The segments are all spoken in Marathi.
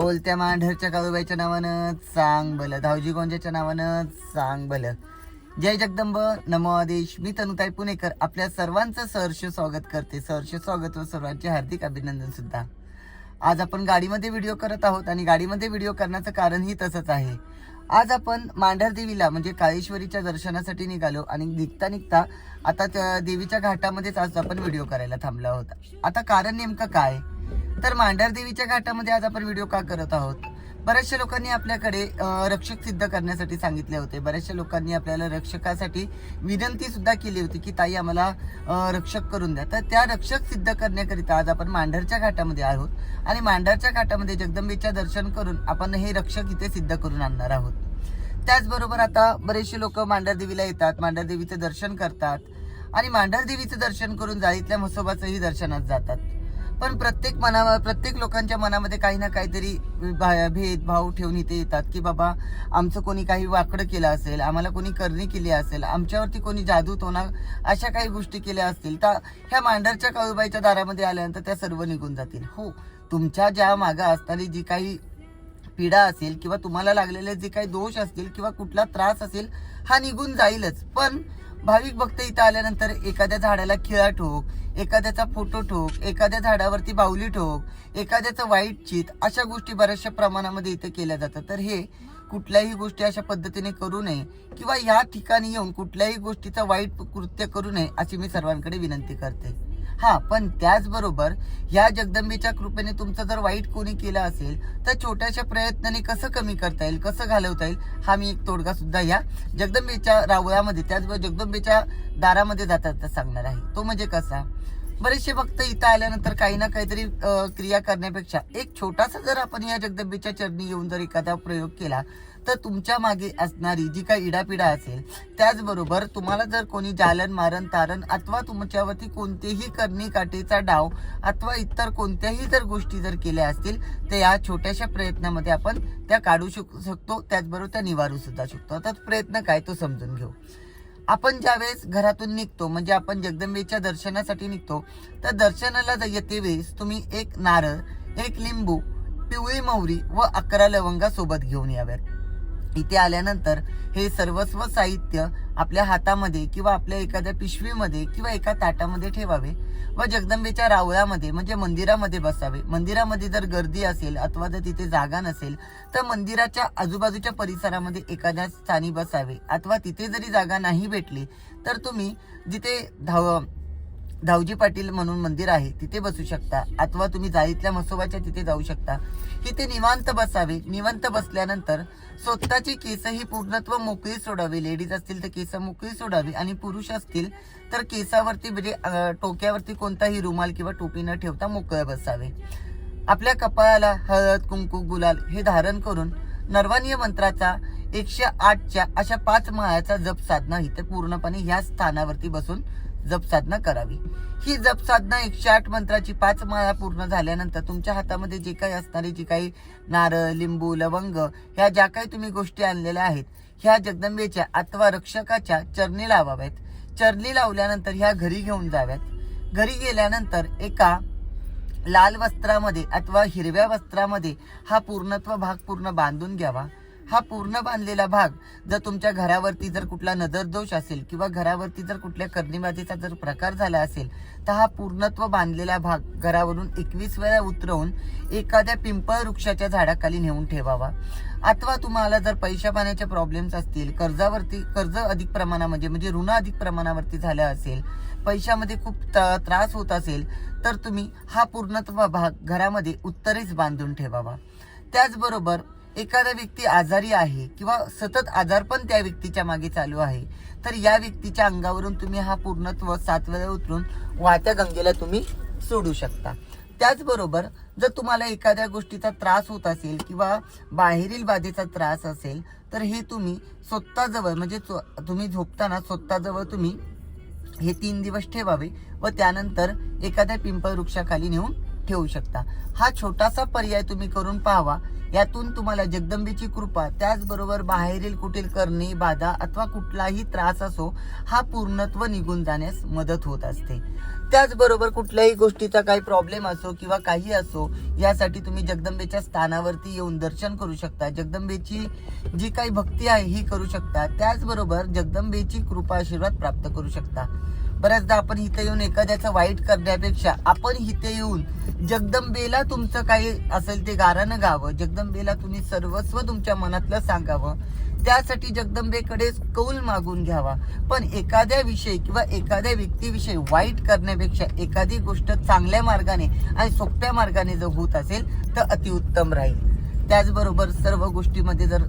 बोलत्या मांढरच्या काळूबाईच्या नावानं सांग भलं. धावजी गोंजाच्या नावानं सांग भलं. जय जगदंब. नमो आदेश. मी तनुताई पुणेकर. आपल्या सर्वांचं सहर्ष स्वागत करते. सहर्ष स्वागत व सर्वांचे हार्दिक अभिनंदन सुद्धा. आज आपण गाडीमध्ये व्हिडिओ करत आहोत आणि गाडीमध्ये व्हिडिओ करण्याचं कारणही तसंच आहे. आज आपण मांढर देवीला म्हणजे काळेश्वरीच्या दर्शनासाठी निघालो आणि निघता निघता आता त्या देवीच्या घाटामध्येच आज आपण व्हिडिओ करायला थांबला आहोत. आता कारण नेमकं काय? तर मांढर देवीच्या घाटामध्ये आज आपण व्हिडिओ का करत आहोत? बऱ्याचशा लोकांनी आपल्याकडे रक्षक सिद्ध करण्यासाठी सांगितले होते. बऱ्याचशा लोकांनी आपल्याला रक्षकासाठी विनंती सुद्धा केली होती की ताई आम्हाला रक्षक करून द्या. तर त्या रक्षक सिद्ध करण्याकरिता आज आपण मांढरच्या घाटामध्ये आहोत आणि मांढरच्या घाटामध्ये जगदंबेच्या दर्शन करून आपण हे रक्षक इथे सिद्ध करून आणणार आहोत. त्याचबरोबर आता बरेचसे लोक मांढरदेवीला येतात मांढरदेवीचं दर्शन करतात आणि मांढर देवीचं दर्शन करून जाळीतल्या म्हसोबाचंही दर्शनात जातात. पण प्रत्येक मना प्रत्येक लोकांच्या मनामध्ये काही ना काहीतरी भेदभाव ठेवून इथे येतात की बाबा आमचं कोणी काही वाकडं केलं असेल आम्हाला कोणी करणी केली असेल आमच्यावरती कोणी जादू होणार अशा काही गोष्टी केल्या असतील तर ह्या मांढरच्या काळूबाईच्या दारामध्ये आल्यानंतर त्या सर्व निघून जातील. हो तुमच्या ज्या मागं असणारी जी काही पीडा असेल किंवा तुम्हाला लागलेले जे काही दोष असतील किंवा कुठला त्रास असेल हा निघून जाईलच. पण भाविक भक्त इथं आल्यानंतर एखाद्या झाडाला खिळा ठोक एखाद्याचा फोटो ठोक एखाद्या झाडावरती बाहुली ठोक एखाद्याचं वाईट चित अशा गोष्टी बऱ्याचशा प्रमाणामध्ये इथे केल्या जातात. तर हे कुठल्याही गोष्टी अशा पद्धतीने करू नये किंवा या ठिकाणी येऊन कुठल्याही गोष्टीचा वाईट कृत्य करू नये अशी मी सर्वांकडे विनंती करते. हा पण त्याचबरोबर ह्या जगदंबेच्या कृपेने तुमचं जर वाईट कोणी केलं असेल तर छोट्याशा प्रयत्नाने कसं कमी करता येईल कसं घालवता येईल हा मी एक तोडगा सुद्धा या जगदंबेच्या रावळामध्ये त्याचबरोबर जगदंबेच्या दारामध्ये जातात सांगणार आहे. तो म्हणजे कसा? बरेचसे भक्त इथं आल्यानंतर काही ना काहीतरी क्रिया करण्यापेक्षा एक छोटासा जर आपण या जगदंबेच्या चरणी येऊन जर एखादा प्रयोग केला तर तुमच्या मागे असणारी जी काही इडापिडा असेल त्याचबरोबर तुम्हाला जर कोणी जालन मारण तारण अथवा तुमच्यावरती कोणतेही करणी काटेचा डाव अथवा इतर कोणत्याही जर गोष्टी जर केल्या असतील तर या छोट्याशा प्रयत्नामध्ये आपण त्या काढू शक शकतो त्याचबरोबर त्या निवारू सुद्धा शकतो. आता प्रयत्न काय तो समजून घेऊ. आपण ज्यावेळेस घरातून निघतो म्हणजे आपण जगदंबेच्या दर्शनासाठी निघतो तर दर्शनाला ज- येते वेळेस तुम्ही एक नारळ एक लिंबू पिवळी मोहरी व अकरा लवंगा सोबत घेऊन याव्यात. इथे आल्यानंतर हे सर्वस्व साहित्य आपल्या हातामध्ये किंवा आपल्या एखाद्या पिशवीमध्ये किंवा एका ताटामध्ये ठेवावे व जगदंबेच्या रावळामध्ये म्हणजे मंदिरामध्ये बसावे. मंदिरामध्ये जर गर्दी असेल अथवा जर तिथे जागा नसेल तर मंदिराच्या आजूबाजूच्या परिसरामध्ये एखाद्या स्थानी बसावे. अथवा तिथे जरी जागा नाही भेटली तर तुम्ही जिथे धाव धावजी पाटील म्हणून मंदिर आहे तिथे बसू शकता. अथवा तुम्ही जाळीतल्या म्हसोबाच्या तिथे जाऊ शकता. तिथे निवांत बसावे. निवांत बसल्यानंतर स्वतःची केस ही पूर्णत्व मोकळी सोडावी. लेडीज असतील तर केस मोकळी सोडावी आणि पुरुष असतील तर केसावरती म्हणजे टोक्यावरती कोणताही रुमाल किंवा टोपी न ठेवता मोकळे बसावे. आपल्या कपाळाला हळद कुंकू गुलाल हे धारण करून नर्वानीय मंत्राचा एकशे आठच्या अशा पाच माळ्याचा जप साधना इथे पूर्णपणे ह्या स्थानावरती बसून जपसाधना करावी. ही जपसाधना एकशे आठ मंत्राची पाच माळा पूर्ण झाल्यानंतर तुमच्या हातामध्ये जे काही असणारी जी काही नारळ लिंबू लवंग ह्या ज्या काही तुम्ही गोष्टी आणलेल्या आहेत ह्या जगदंबेच्या अथवा रक्षकाच्या चरणी लावाव्यात. चरणी लावल्यानंतर ह्या घरी घेऊन जाव्यात. घरी गेल्यानंतर एका लाल वस्त्रामध्ये अथवा हिरव्या वस्त्रामध्ये हा पूर्णत्व भाग पूर्ण बांधून घ्यावा. हा पूर्ण बांधलेला भाग जर तुमच्या घरावरती जर कुठला नजर दोष असेल किंवा घरावरती जर कुठल्या कर्णीबाजीचा जर प्रकार झाला असेल तर हा पूर्णत्व बांधलेला भाग घरावरून एकवीस वेळा उतरवून एखाद्या पिंपळ वृक्षाच्या झाडाखाली नेऊन ठेवावा. अथवा तुम्हाला जर पैशा पाण्याचे प्रॉब्लेम्स असतील कर्जावरती कर्ज अधिक प्रमाणामध्ये म्हणजे ऋण अधिक प्रमाणावरती झालं असेल पैशामध्ये खूप त- त्रास होत असेल तर तुम्ही हा पूर्णत्व भाग घरामध्ये उत्तरेच बांधून ठेवावा. त्याचबरोबर एखादा व्यक्ती आजारी आहे किंवा सतत आजार पण त्या व्यक्तीच्या मागे चालू आहे तर या व्यक्तीच्या अंगावरून तुम्ही हा पूर्णत्व सात वेळा उतरून वाहत्या गंगेला तुम्ही सोडू शकता. त्याचबरोबर जर तुम्हाला एखाद्या गोष्टीचा त्रास होत असेल किंवा बाहेरील बाधेचा त्रास असेल तर हे तुम्ही स्वतःजवळ म्हणजे तुम्ही झोपताना स्वतःजवळ तुम्ही हे तीन दिवस ठेवावे व त्यानंतर एखाद्या पिंपळ वृक्षाखाली नेऊन ठेवू शकता. हा छोटासा पर्याय तुम्ही करून पाहावा. यातून तुम्हाला जगदंबेची कृपा त्याचबरोबर बाहेरील कुठील करणे बाधा अथवा कुठलाही त्रास असो हा पूर्णत्व निघून जाण्यास मदत होत असते. त्याचबरोबर कुठल्याही गोष्टीचा काही प्रॉब्लेम असो किंवा काही असो यासाठी तुम्ही जगदंबेच्या स्थानावरती येऊन दर्शन करू शकता. जगदंबेची जी काही भक्ती आहे ही करू शकता. त्याचबरोबर जगदंबेची कृपा आशीर्वाद प्राप्त करू शकता. बऱ्याचदा आपण इथे येऊन एखाद्याचं वाईट करण्यापेक्षा आपण इथे येऊन जगदंबेला तुमचं काही असेल ते गारानं गावं जगदंबेला तुम्ही सर्वस्व तुमच्या मनातलं सांगावं त्यासाठी जगदंबेकडे कौल मागून घ्यावा. पण एखाद्या विषयी किंवा एखाद्या व्यक्तीविषयी वाईट करण्यापेक्षा एखादी गोष्ट चांगल्या मार्गाने आणि सोप्या मार्गाने जर होत असेल तर अतिउत्तम राहील. त्याचबरोबर सर्व गोष्टीमध्ये जर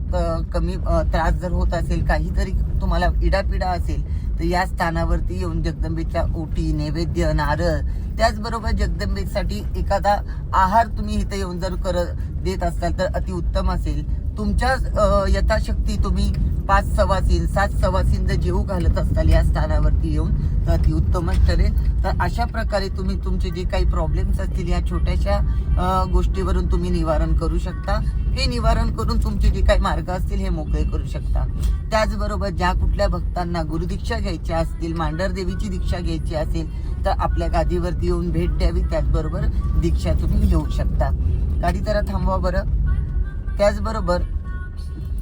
कमी त्रास जर होत असेल काहीतरी तुम्हाला इडापिडा असेल तर या स्थानावरती येऊन जगदंबेच्या ओटी नैवेद्य नारळ त्याचबरोबर जगदंबेसाठी एखादा आहार तुम्ही इथे येऊन जर कर देत असाल तर अतिउत्तम असेल. तुमच्या यथाशक्ती तुम्ही पाच सवासीन सात सवासीन जर जेहू घालत असताल या स्थानावरती येऊन तर अतिउत्तमच ठरेल तर अशा प्रकारे तुम्ही तुमचे जे काही प्रॉब्लेम्स असतील या छोट्याशा गोष्टीवरून तुम्ही निवारण करू शकता. हे निवारण करून तुमचे जे काही मार्ग असतील हे मोकळे करू शकता. त्याचबरोबर ज्या कुठल्या भक्तांना गुरुदीक्षा घ्यायच्या असतील मांडर देवीची दीक्षा घ्यायची असेल तर आपल्या गादीवरती येऊन भेट द्यावी. त्याचबरोबर दीक्षा तुम्ही घेऊ शकता. गाडी जरा थांबवा बरं. त्याचबरोबर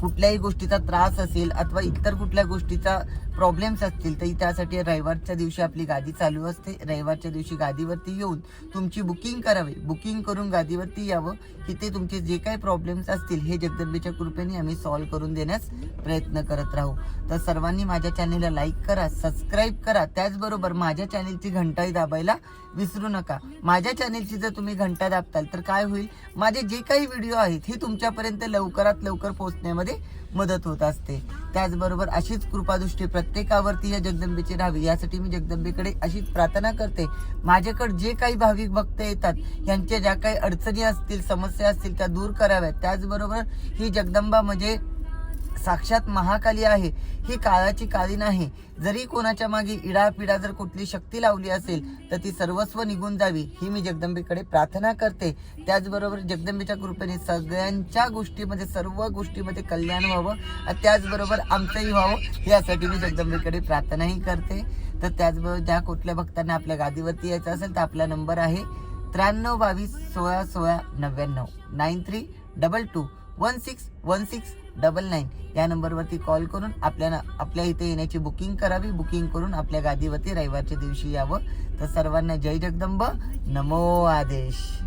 कुठल्याही गोष्टीचा त्रास असेल अथवा इतर कुठल्या गोष्टीचा प्रॉब्लेम्स असतील तर त्यासाठी रविवारच्या दिवशी आपली गादी चालू असते. रविवारच्या दिवशी गादीवरती येऊन तुमची बुकिंग करावी. बुकिंग करून गादीवरती यावं. की ते तुमचे जे काही प्रॉब्लेम्स असतील हे जगदंबेच्या कृपेने आम्ही सॉल्व्ह करून देण्यास प्रयत्न करत राहू. तर सर्वांनी माझ्या चॅनेलला लाईक करा सबस्क्राईब करा. त्याचबरोबर माझ्या चॅनेलची घंटाही दाबायला विसरू नका. माझ्या चॅनेलची जर तुम्ही घंटा दाबताल तर काय होईल? माझे जे काही व्हिडिओ आहेत हे तुमच्यापर्यंत लवकरात लवकर पोहोचण्यामध्ये मदत होत असते. त्याचबरोबर अशीच कृपादृष्टी प्रत्येकावरती या जगदंबेची राहावी. यासाठी मी जगदंबेकडे अशीच प्रार्थना करते. माझ्याकडे जे काही भाविक भक्त येतात यांच्या ज्या काही अडचणी असतील समस्या असतील त्या दूर कराव्यात. त्याचबरोबर ही जगदंबा म्हणजे साक्षात महाकाली आहे. ही काळाची काळी नाही. जरी कोणाच्या मागे इडापिडा जर कुठली शक्ती लावली असेल तर ती सर्वस्व निघून जावी ही मी जगदंबेकडे प्रार्थना करते. त्याचबरोबर जगदंबेच्या कृपेने सगळ्यांच्या गोष्टीमध्ये सर्व गोष्टीमध्ये कल्याण व्हावं त्याचबरोबर आमचंही व्हावं यासाठी मी जगदंबेकडे प्रार्थनाही करते. तर त्याचबरोबर ज्या कुठल्या भक्तांना आपल्या गादीवरती यायचं असेल तर आपला नंबर आहे त्र्याण्णव बावीस सोळा सोळा नव्याण्णव. Nine three double two. One six one six double nine या नंबरवरती कॉल करून आपल्याला आपल्या इथे येण्याची बुकिंग करावी. बुकिंग करून आपल्या गादीवरती रविवारच्या दिवशी यावं. तर सर्वांना जय जगदंब. नमो आदेश.